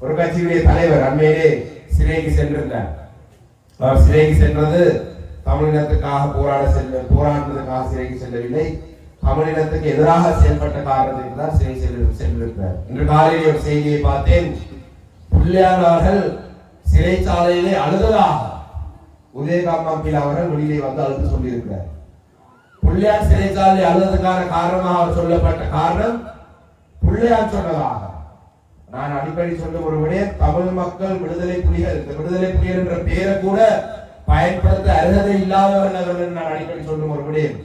ஒரு கட்சியுடைய தலைவர் அண்மையிலே சிறைக்கு சென்றிருந்தார். அவர் சிறைக்கு சென்றது தமிழினத்துக்காக போராட செல்ல போராடுவதற்காக சிறைக்கு செல்லவில்லை. தமிழினத்துக்கு எதிராக செயல்பட்ட காரணத்திற்கு தான் சிறை செல்ல சென்றிருக்கிறார் இன்று காலையில் ஒரு செய்தியை பார்த்தேன். பிள்ளையானவர்கள் சிறைச்சாலையிலே அழுததாக உதயகாந்த் மாப்பிள் அவர்கள் வெளியிலே வந்து அழுது சொல்லியிருக்கிறார். பிள்ளையார் சிறைச்சாலை அழுவதற்கான காரணமாக அவர் சொல்லப்பட்ட காரணம் பிள்ளையார் சொன்னதாக. நான் அடிக்கடி சொல்லும் ஒரு தமிழ் மக்கள் விடுதலை புலிகள் இந்த விடுதலை புலிகள் என்ற பெயரை கூட பயன்படுத்த அருகதை இல்லாதவர்கள் நான் அடிக்கடி சொல்லும் ஒரு விடயம்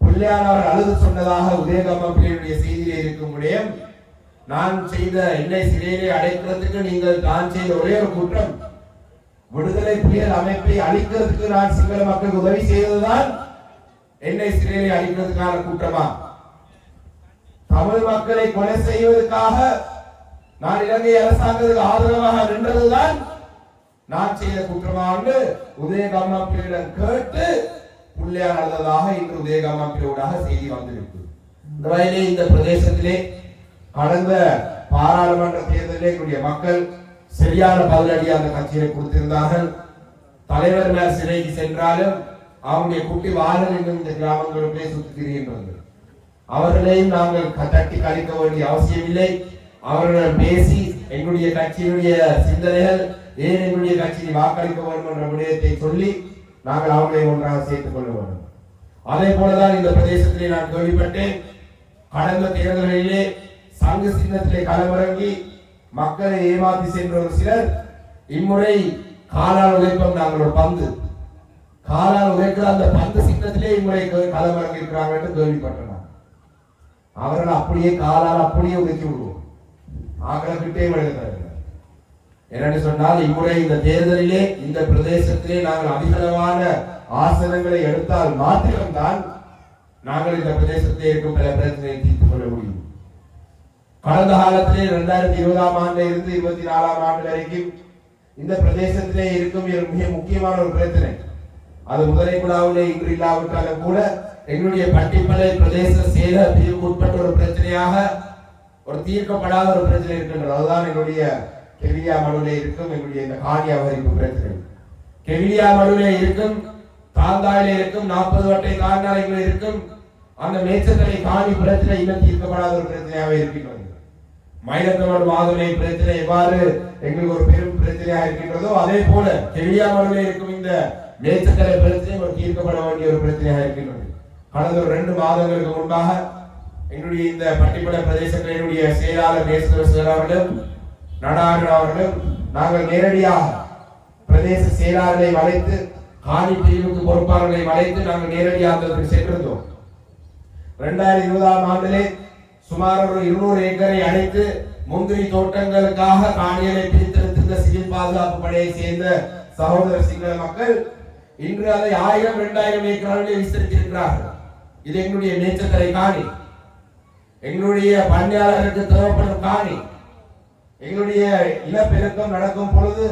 பிள்ளையார் அவர் அழுது சொன்னதாக உதயகாம பிள்ளையுடைய செய்தியிலே இருக்கும் விடயம் நான் செய்த என்னை சிறையிலே அடைக்கிறதுக்கு நீங்கள் தான் செய்த ஒரே ஒரு குற்றம். விடுதலை புலிகள் அமைப்பை அழிக்கிறதுக்கு நான் சிங்கள மக்களுக்கு உதவி செய்ததுதான் என்னை சிறையிலே அழிக்கிறதுக்கான கூட்டமா தமிழ் மக்களை கொலை செய்வதற்காக நான் இலங்கை அரசாங்கத்துக்கு ஆதரவாக நின்றதுதான் நான் செய்த குற்றமாண்டு உதயகாமாப்பிடம் கேட்டு பிள்ளையார் அழுததாக இன்று உதயகாமாப்பிலூடாக செய்தி வந்திருக்கு இந்த இந்த பிரதேசத்திலே கடந்த பாராளுமன்ற தேர்தலிலே கூடிய மக்கள் சரியான பதிலடி அந்த கட்சியை கொடுத்திருந்தார்கள். தலைவர் மேல் சிறைக்கு சென்றாலும் அவருடைய குட்டி வாகனம் இன்னும் இந்த கிராமங்களுக்குள்ளே சுத்தி திரிகின்றது. அவர்களையும் நாங்கள் க- தட்டி கழிக்க வேண்டிய அவசியமில்லை. அவர்களிடம் பேசி எங்களுடைய கட்சியினுடைய சிந்தனைகள் ஏன் எங்களுடைய கட்சியை வாக்களிக்க வேண்டும் என்ற விடயத்தை சொல்லி நாங்கள் அவர்களை ஒன்றாக சேர்த்துக் கொள்ள வேண்டும். அதே போலதான் இந்த பிரதேசத்திலே நான் கேள்விப்பட்டேன் கடந்த தேர்தல்களிலே சங்கு சின்னத்திலே களமிறங்கி மக்களை ஏமாற்றி சென்ற ஒரு சிலர் இம்முறை காலால் உதைப்போம் நாங்கள் ஒரு பந்து. காலால் உழைக்கிற அந்த பந்து சின்னத்திலே இம்முறை களமிறங்கி இருக்கிறாங்க என்று கேள்விப்பட்டேன் அவர்கள் அப்படியே காலால் அப்படியே உதைச்சு விடுவோம் ஆக்களை கிட்டே விழுகிறார்கள் என்னன்னு சொன்னால் இம்முறை இந்த தேர்தலிலே இந்த பிரதேசத்திலே நாங்கள் அதிகளவான ஆசனங்களை எடுத்தால் மாத்திரம்தான் நாங்கள் இந்த பிரதேசத்திலே இருக்கும் பல பிரச்சனையை தீர்த்துக் கொள்ள முடியும். கடந்த காலத்திலே இரண்டாயிரத்தி இருபதாம் ஆண்டு இருந்து இருபத்தி நாலாம் ஆண்டு வரைக்கும் இந்த பிரதேசத்திலே இருக்கும் மிக முக்கியமான ஒரு பிரச்சனை. அது முதலை குழாவிலே இன்று இல்லாவிட்டாலும் கூட எங்களுடைய பட்டிப்பலை பிரதேச சேல பிரிவுக்கு உட்பட்ட ஒரு பிரச்சனையாக ஒரு தீர்க்கப்படாத ஒரு பிரச்சனை இருக்கின்றது. அதுதான் எங்களுடைய கெவிலியா மடுவிலே இருக்கும் எங்களுடைய இந்த காணி வரிப்பு பிரச்சனை. கெவிலியா மடுவிலே இருக்கும் தாந்தாயில இருக்கும் நாற்பது வட்டை தாண்டாலைகள் இருக்கும் அந்த மேச்சத்தலை காணி பிரச்சனை இன்னும் தீர்க்கப்படாத ஒரு பிரச்சனையாக இருக்கின்றது. மயிலத்தமடு மாதுளை பிரச்சனை எவ்வாறு எங்களுக்கு ஒரு பெரும் பிரச்சனையாக இருக்கின்றதோ அதே போல கெவிலியாமடுவிலே இருக்கும் இந்த மேச்சத்தலை பிரச்சனை ஒரு தீர்க்கப்பட வேண்டிய ஒரு பிரச்சனையாக இருக்கின்றது. கடந்த ஒரு ரெண்டு மாதங்களுக்கு முன்பாக எங்களுடைய இந்த பட்டிப்பட பிரதேசங்களினுடைய செயலாளர் நேசர் சார் அவர்களும் நடாறு அவர்களும் நாங்கள் நேரடியாக பிரதேச செயலாளர்களை வளைத்து காணி பிரிவுக்கு பொறுப்பாளர்களை வளைத்து நாங்கள் நேரடியாக அதற்கு சென்றிருந்தோம். இரண்டாயிரத்தி இருபதாம் ஆண்டிலே சுமார் ஒரு இருநூறு ஏக்கரை அழைத்து முந்திரி தோட்டங்களுக்காக காணிகளை பிரித்தெடுத்திருந்த சிவில் பாதுகாப்பு படையை சேர்ந்த சகோதர சிங்கள மக்கள் இன்று அதை ஆயிரம் இரண்டாயிரம் ஏக்கராவில் விஸ்தரித்திருக்கிறார்கள் இது எங்களுடைய நேச்சத்தரை காணி. எங்களுடைய பணியாளருக்கு தேவைப்படும் காணி எங்களுடைய இனப்பெருக்கம் நடக்கும் பொழுது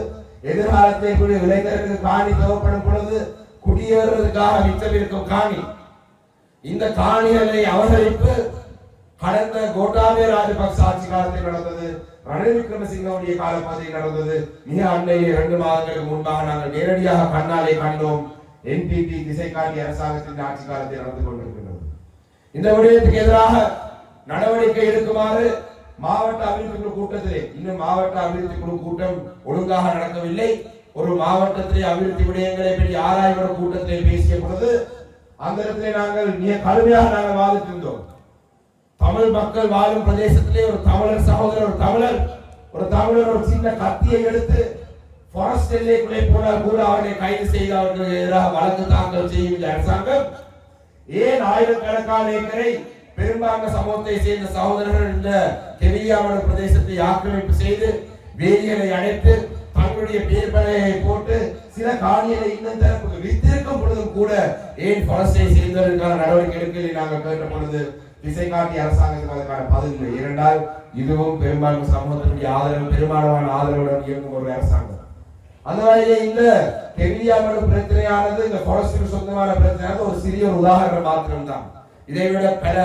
எதிர்காலத்தில் எங்களுடைய இளைஞருக்கு காணி தேவைப்படும் பொழுது குடியேறுவதற்காக மிச்சம் இருக்கும் காணி. இந்த காணிகளை அவகரிப்பு கடந்த கோட்டாபய ராஜபக்ச ஆட்சி காலத்தில் நடந்தது ரணில் விக்ரமசிங்கவுடைய காலப்பாதையில் நடந்தது. மிக அண்மையில் இரண்டு மாதங்களுக்கு முன்பாக நாங்கள் நேரடியாக கண்ணாலே கண்டோம் என்பிபி திசை காட்டி அரசாங்கத்தின் ஆட்சி காலத்தில் நடந்து கொண்டிருக்கிறது இந்த விடயத்துக்கு எதிராக நடவடிக்கை எடுக்குமாறு மாவட்ட அபிவிருத்தி குழு கூட்டத்திலே இன்னும் மாவட்ட அபிவிருத்தி குழு கூட்டம் ஒழுங்காக நடக்கவில்லை. ஒரு மாவட்டத்திலே அபிவிருத்தி விடயங்களை பற்றி ஆராய்வு கூட்டத்திலே பேசிய பொழுது அந்த இடத்திலே நாங்கள் மிக கடுமையாக நாங்கள் வாதிட்டிருந்தோம். தமிழ் மக்கள் வாழும் பிரதேசத்திலே ஒரு தமிழர் சகோதரர் ஒரு தமிழர் ஒரு தமிழர் ஒரு சின்ன கத்தியை எடுத்து ஃபாரஸ்ட் எல்லைக்குள்ளே போனால் கூட அவர்களை கைது செய்து அவர்களுக்கு எதிராக வழக்கு தாக்கல் செய்யும் அரசாங்கம் ஏன் ஆயிரக்கணக்கான ஏக்கரை பெரும்பான்மை சமூகத்தை சேர்ந்த சகோதரர்கள் இந்த கெவியாமல பிரதேசத்தை ஆக்கிரமிப்பு செய்து வேலிகளை அடைத்து தங்களுடைய பேர்பலையை போட்டு சில காணிகளை இன்னும் தரப்புக்கு வித்திருக்கும் பொழுதும் கூட ஏன் ஃபாரஸ்டை சேர்ந்ததற்கான நடவடிக்கை எடுக்கலை நாங்கள் கேட்ட பொழுது திசை காட்டி அரசாங்கத்துக்கு அதற்கான பதில் இல்லை இதுவும் பெரும்பான்மை சமூகத்தினுடைய ஆதரவு பெரும்பாலான ஆதரவுடன் இயங்கும் ஒரு அரசாங்கம். அந்த இந்த கெவியாமல பிரச்சனையானது இந்த பலஸ்தீன் சொந்தமான பிரச்சனையானது ஒரு சிறிய ஒரு உதாரணம் மாத்திரம்தான். இதை விட பல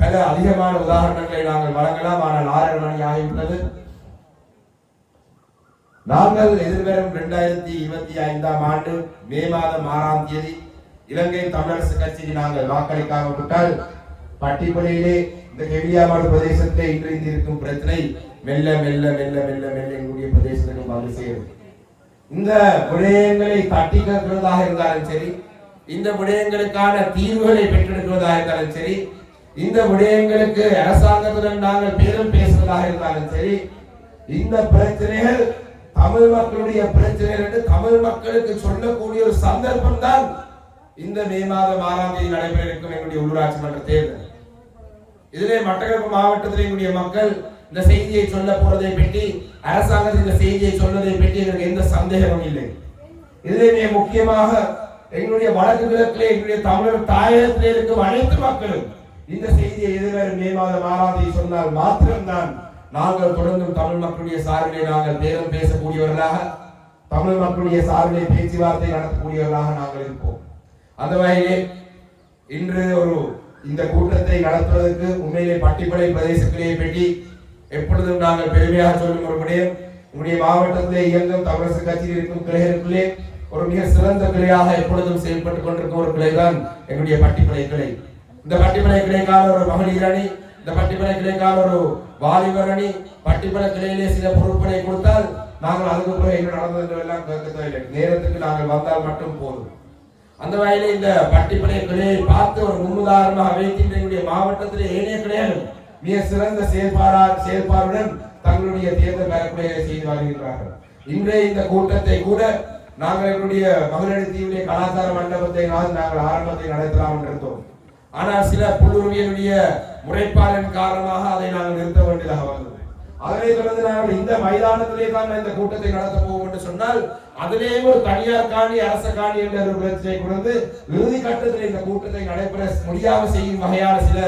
பல அதிகமான உதாரணங்களை நாங்கள் வழங்கலாம். ஆனால் ஆறரை மணி ஆகியுள்ளது நாங்கள் எதிர்வரும் இரண்டாயிரத்தி இருபத்தி ஐந்தாம் ஆண்டு மே மாதம் ஆறாம் தேதி இலங்கை தமிழரசு கட்சிக்கு நாங்கள் வாக்களிக்காம விட்டால் இந்த கெவியாமாடு பிரதேசத்தை இன்றைந்து இருக்கும் பிரச்சனை மெல்ல மெல்ல மெல்ல மெல்ல மெல்ல எங்களுடைய பிரதேசத்துக்கு வந்து சேரும். இந்த விடயங்களை தட்டி கேட்கிறதாக இருந்தாலும் சரி இந்த விடயங்களுக்கான தீர்வுகளை பெற்றெடுக்கிறதாக இருந்தாலும் சரி இந்த விடயங்களுக்கு அரசாங்கத்துடன் நாங்கள் பேரும் பேசுவதாக இருந்தாலும் சரி இந்த பிரச்சனைகள் தமிழ் மக்களுடைய பிரச்சனைகள் என்று தமிழ் மக்களுக்கு சொல்லக்கூடிய ஒரு சந்தர்ப்பம் தான் இந்த மே மாதம் ஆறாம் தேதி நடைபெற இருக்கும் எங்களுடைய உள்ளூராட்சி மன்ற தேர்தல். இதிலே மட்டக்களப்பு மாவட்டத்தில் எங்களுடைய மக்கள் இந்த செய்தியை சொல்ல போறதை பற்றி அரசாங்கத்தின் இந்த செய்தியை சொல்வதை பற்றி எங்களுக்கு எந்த சந்தேகமும் இல்லை. இதிலே மிக முக்கியமாக எங்களுடைய வடக்கு கிழக்கிலே எங்களுடைய தமிழர் தாயகத்திலே இருக்கும் அனைத்து மக்களும் இந்த செய்தியை எதிர்வரும் மே மாதம் ஆறாம் சொன்னால் மாத்திரம்தான் நாங்கள் தொடர்ந்தும் தமிழ் மக்களுடைய சார்பிலே நாங்கள் பேரம் பேசக்கூடியவர்களாக தமிழ் மக்களுடைய சார்பிலே பேச்சுவார்த்தை நடத்தக்கூடியவர்களாக நாங்கள் இருப்போம். அந்த வகையிலே இன்று ஒரு இந்த கூட்டத்தை நடத்துவதற்கு உண்மையிலே பட்டிப்படை பிரதேசத்திலே பற்றி எப்பொழுதும் நாங்கள் பெருமையாக சொல்லும் ஒரு விடயம். உங்களுடைய மாவட்டத்திலே இயங்கும் தமிழரசு கட்சியில் இருக்கும் கிளைகளுக்குள்ளே ஒரு மிக சிறந்த கிளையாக எப்பொழுதும் செயல்பட்டுக் கொண்டிருக்கும் ஒரு கிளைதான் எங்களுடைய பட்டிப்படை கிளை. இந்த பட்டிப்படை கிளைக்கான ஒரு மகளிர் அணி இந்த பட்டிப்படை கிளைக்கான ஒரு வாலிபர் அணி பட்டிப்படை கிளையிலே சில பொறுப்பினை கொடுத்தால் நாங்கள் அதுக்கு பிறகு என்ன நடந்தது எல்லாம் கேட்க தேவையில்லை நேரத்துக்கு நாங்கள் வந்தால் மட்டும் போதும். அந்த வகையில இந்த பட்டிப்படை கிளையை பார்த்து ஒரு முன்னுதாரணமாக வைத்து எங்களுடைய மாவட்டத்திலே ஏனைய கிளைகளும் மிக சிறந்த செயற்பாடா செயற்பாடுடன் தங்களுடைய தேர்தல் பரப்புரைகளை செய்து வருகின்றார்கள். இன்றைய இந்த கூட்டத்தை கூட நாங்கள் எங்களுடைய மகளிர் தீவிலே கலாச்சார மண்டபத்தை நான் நாங்கள் ஆரம்பத்தை நடத்தலாம் என்று இருந்தோம் ஆனால் சில புல்லுரிமையினுடைய முறைப்பாடின் காரணமாக அதை நாங்கள் நிறுத்த வேண்டியதாக வந்தது. அதனை தொடர்ந்து நாங்கள் இந்த மைதானத்திலே தான் இந்த கூட்டத்தை நடத்த போவோம் என்று சொன்னால் அதிலே ஒரு தனியார் காணி அரச காணி என்ற ஒரு பிரச்சனை கொண்டு இறுதி கட்டத்தில் இந்த கூட்டத்தை நடைபெற முடியாமல் செய்யும் வகையான சில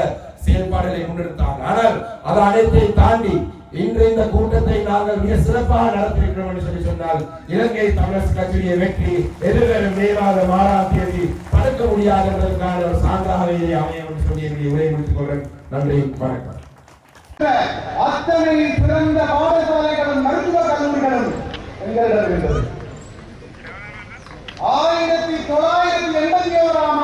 செயல்பாடுகளை முன்னெடுத்தாங்க ஆனால் அது அனைத்தை தாண்டி இன்று இந்த கூட்டத்தை நாங்கள் மிக சிறப்பாக நடத்திருக்கிறோம் என்று சொல்லி சொன்னால் இலங்கை தமிழர் கட்சியுடைய வெற்றி எதிர்வரும் மே மாத ஆறாம் தேதி தடுக்க முடியாது என்பதற்கான ஒரு சான்றாகவே அமையும் என்று சொல்லி என்னுடைய உரையை முடித்துக் கொள்கிறேன். நன்றி வணக்கம். அத்தனையில் பிறந்த பாடசாலைகளும் மருத்துவ கல்லூரிகளும் எங்களிடம் ஆயிரத்தி தொள்ளாயிரத்தி எண்பத்தி ஓராம்